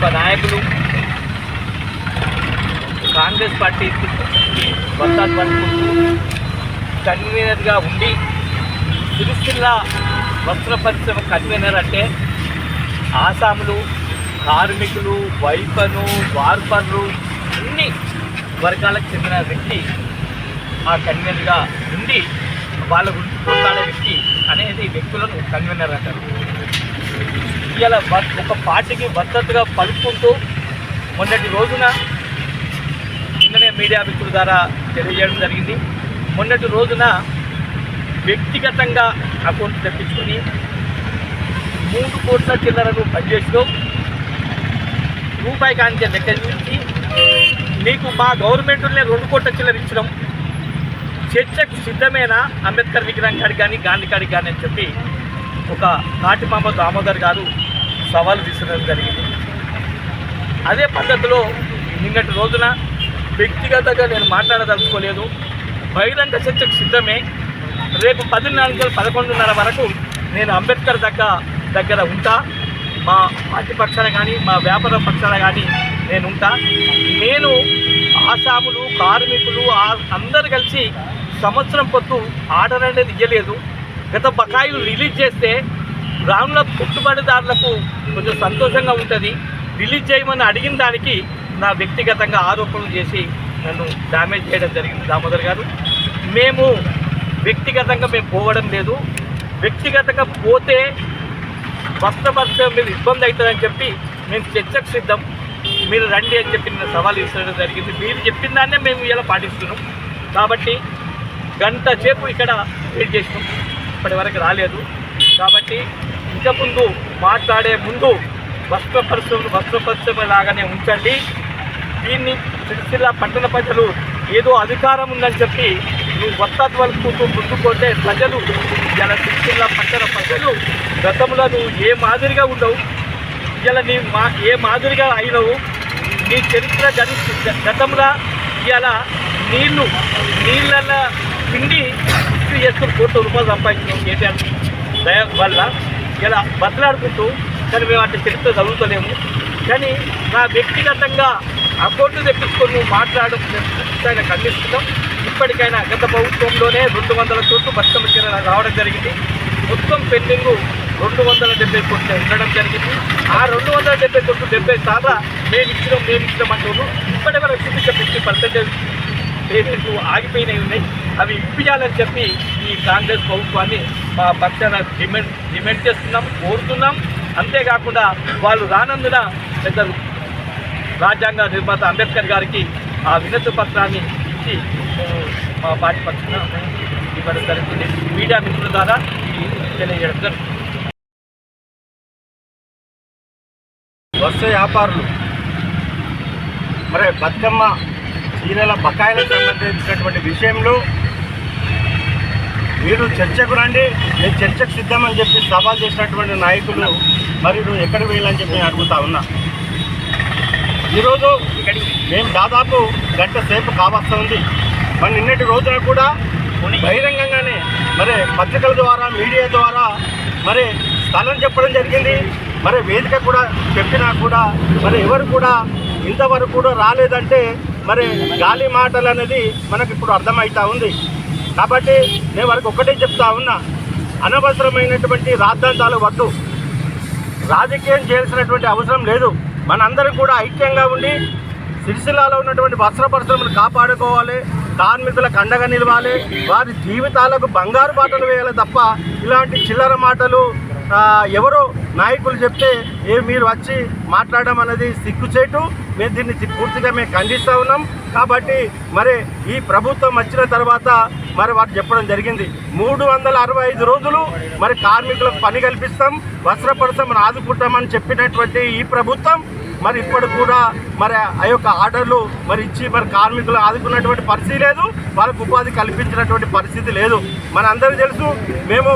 గొప్ప నాయకులు కాంగ్రెస్ పార్టీ కన్వీనర్గా ఉండి సిరిసిల్ల వస్త్ర పరిశ్రమ కన్వీనర్ అంటే ఆసాములు కార్మికులు వైపను వార్పర్లు అన్ని వర్గాలకు చెందిన వ్యక్తి ఆ కన్వీనర్గా ఉండి వాళ్ళ గురించి వ్యక్తి అనేది వ్యక్తులను కన్వీనర్ అంటారు. ఇలా ఒక పార్టీకి భద్రతగా పలుకుంటూ మొన్నటి రోజున నిన్ననే మీడియా మిత్రుల ద్వారా తెలియజేయడం జరిగింది. మొన్నటి రోజున వ్యక్తిగతంగా అకౌంట్ తెప్పించుకొని మూడు కోట్ల చిల్లరను పనిచేస్తూ రూపాయి కాంతి లెక్క చూసి మా గవర్నమెంట్లోనే రెండు కోట్ల చిల్లర ఇచ్చడం చర్చకు సిద్ధమేనా? అంబేద్కర్ విగ్రహం కాడికి కానీ గాంధీ కాడికి కానీ అని చెప్పి ఒక నాటి మహమ్మద్ దామోదర్ గారు సవాల్ తీసుకోవడం జరిగింది. అదే పద్ధతిలో నిన్నటి రోజున వ్యక్తిగతంగా నేను మాట్లాడదలుచుకోలేదు. బహిరంగ చర్చకు సిద్ధమే. రేపు పదిన్నర నుంచి పదకొండున్నర వరకు నేను అంబేద్కర్ దగ్గర దగ్గర ఉంటా. మా పార్టీ పక్షాన కానీ మా వ్యాపార పక్షాన కానీ నేను ఉంటా. నేను ఆసాములు కార్మికులు అందరు కలిసి సంవత్సరం పొద్దు ఆర్డర్ అనేది ఇవ్వలేదు గత బకాయిలు రిలీజ్ చేస్తే రానున్న పెట్టుబడిదారులకు కొంచెం సంతోషంగా ఉంటుంది. రిలీజ్ చేయమని అడిగిన దానికి నా వ్యక్తిగతంగా ఆరోపణలు చేసి నన్ను డ్యామేజ్ చేయడం జరిగింది దామోదర్ గారు. మేము వ్యక్తిగతంగా మేము పోవడం లేదు. వ్యక్తిగతంగా పోతే వస్త్రపరిచయం మీద ఇబ్బంది అవుతుందని చెప్పి మేము చర్చకు సిద్ధం. మీరు రండి అని చెప్పి నేను సవాల్ ఇస్తడం జరిగింది. మీరు చెప్పిన దాన్నే మేము ఇలా పాటిస్తున్నాం. కాబట్టి గంట సేపు ఇక్కడ వెయిట్ చేసినాం. ఇప్పటి వరకు రాలేదు. కాబట్టి ఇంకా ముందు మాట్లాడే ముందు వస్త్రపరిశ్రమ వస్త్రపరిశ్రమ పరిశ్రమ లాగానే ఉంచండి. దీన్ని సిరిసిల్ల పట్టణ ప్రజలు ఏదో అధికారం ఉందని చెప్పి నువ్వు వస్తాత్వలుకుంటూ ముందుకుంటే ప్రజలు ఇలా సిరిసిల్ల పట్టణ ప్రజలు గతంలో నువ్వు ఏ మాదిరిగా ఉండవు. ఇలా నీ మా ఏ మాదిరిగా అయినవు. నీ చరిత్ర గని గతంలో ఇలా నీళ్ళు నీళ్ళ పిండి ఇస్త్రీ చేసుకుని కోట్ల రూపాయలు సంపాదించినావు. కేటీఆర్ దయ వల్ల ఇలా బతలాడుకుంటూ కానీ మేము అంటే చరిత్ర చదువుతలేము. కానీ నా వ్యక్తిగతంగా అకౌంట్లు తెప్పించుకొని మాట్లాడడం ఖచ్చితంగా ఖండిస్తున్నాం. ఇప్పటికైనా గత ప్రభుత్వంలోనే రెండు వందల కోట్లు బతుకమ్మ చీర రావడం జరిగింది. మొత్తం పెండింగ్ రెండు వందల డెబ్బై కోట్లు ఉండడం జరిగింది. ఆ రెండు వందల డెబ్బై కోట్లు డెబ్బై సార్లు మేము ఇచ్చినాం మేము ఇచ్చినాం అంటున్నారు ఇప్పటి వరకు చూపించే ఫిఫ్టీ పర్సెంటేజ్ పేమెంట్లు ఆగిపోయినవి ఉన్నాయి. అవి ఇప్పించాలని చెప్పి ఈ కాంగ్రెస్ ప్రభుత్వాన్ని మా పక్షాన డిమాండ్ డిమాండ్ చేస్తున్నాం కోరుతున్నాం. అంతేకాకుండా వాళ్ళు రానందున పెద్ద రాజ్యాంగ నిర్మాత అంబేద్కర్ గారికి ఆ వినతి పత్రాన్ని ఇచ్చి మా పార్టీ పక్షాన ఇవ్వడం జరుగుతుంది. మీడియా మిత్రుల ద్వారా తెలియజేయడం జరుగుతుంది. వస్త్ర వ్యాపారులు. మరి బతుకమ్మ చీరల బకాయిలకు సంబంధించినటువంటి విషయంలో మీరు చర్చకు రండి నేను చర్చకు సిద్ధమని చెప్పి సవాల్ చేసినటువంటి నాయకులు మరి నువ్వు ఎక్కడికి వెళ్ళని చెప్పి నేను అడుగుతా ఉన్నా. ఈరోజు మేము దాదాపు గంట సేపు కావస్తా ఉంది. మరి నిన్నటి రోజున కూడా బహిరంగంగానే మరి పత్రికల ద్వారా మీడియా ద్వారా మరి స్థలం చెప్పడం జరిగింది. మరి వేదిక కూడా చెప్పినా కూడా మరి ఎవరు కూడా ఇంతవరకు కూడా రాలేదంటే మరి గాలి మాటలు అనేది మనకు ఇప్పుడు అర్థమవుతా ఉంది. కాబట్టి నేను వారికి ఒక్కటే చెప్తా ఉన్నా. అనవసరమైనటువంటి రాద్ధాంతాలు వద్దు. రాజకీయం చేయాల్సినటువంటి అవసరం లేదు. మనందరం కూడా ఐక్యంగా ఉండి సిరిసిల్లాలో ఉన్నటువంటి వస్త్ర పరిశ్రమను కాపాడుకోవాలి. కార్మికులకు అండగా నిలవాలి. వారి జీవితాలకు బంగారు బాటలు వేయాలి తప్ప ఇలాంటి చిల్లర మాటలు ఎవరో నాయకులు చెప్తే ఏ మీరు వచ్చి మాట్లాడడం అనేది సిగ్గుచేటు. మేము దీన్ని పూర్తిగా మేము ఖండిస్తూ ఉన్నాం. కాబట్టి మరి ఈ ప్రభుత్వం వచ్చిన తర్వాత మరి వారు చెప్పడం జరిగింది. మూడు వందల అరవై ఐదు రోజులు మరి కార్మికులకు పని కల్పిస్తాం వస్త్ర ఆదుకుంటామని చెప్పినటువంటి ఈ ప్రభుత్వం మరి ఇప్పటికి కూడా మరి ఆ యొక్క ఆర్డర్లు మరి ఇచ్చి మరి కార్మికులు ఆదుకున్నటువంటి పరిస్థితి లేదు వాళ్ళకు ఉపాధి కల్పించినటువంటి పరిస్థితి లేదు. మన అందరికీ తెలుసు మేము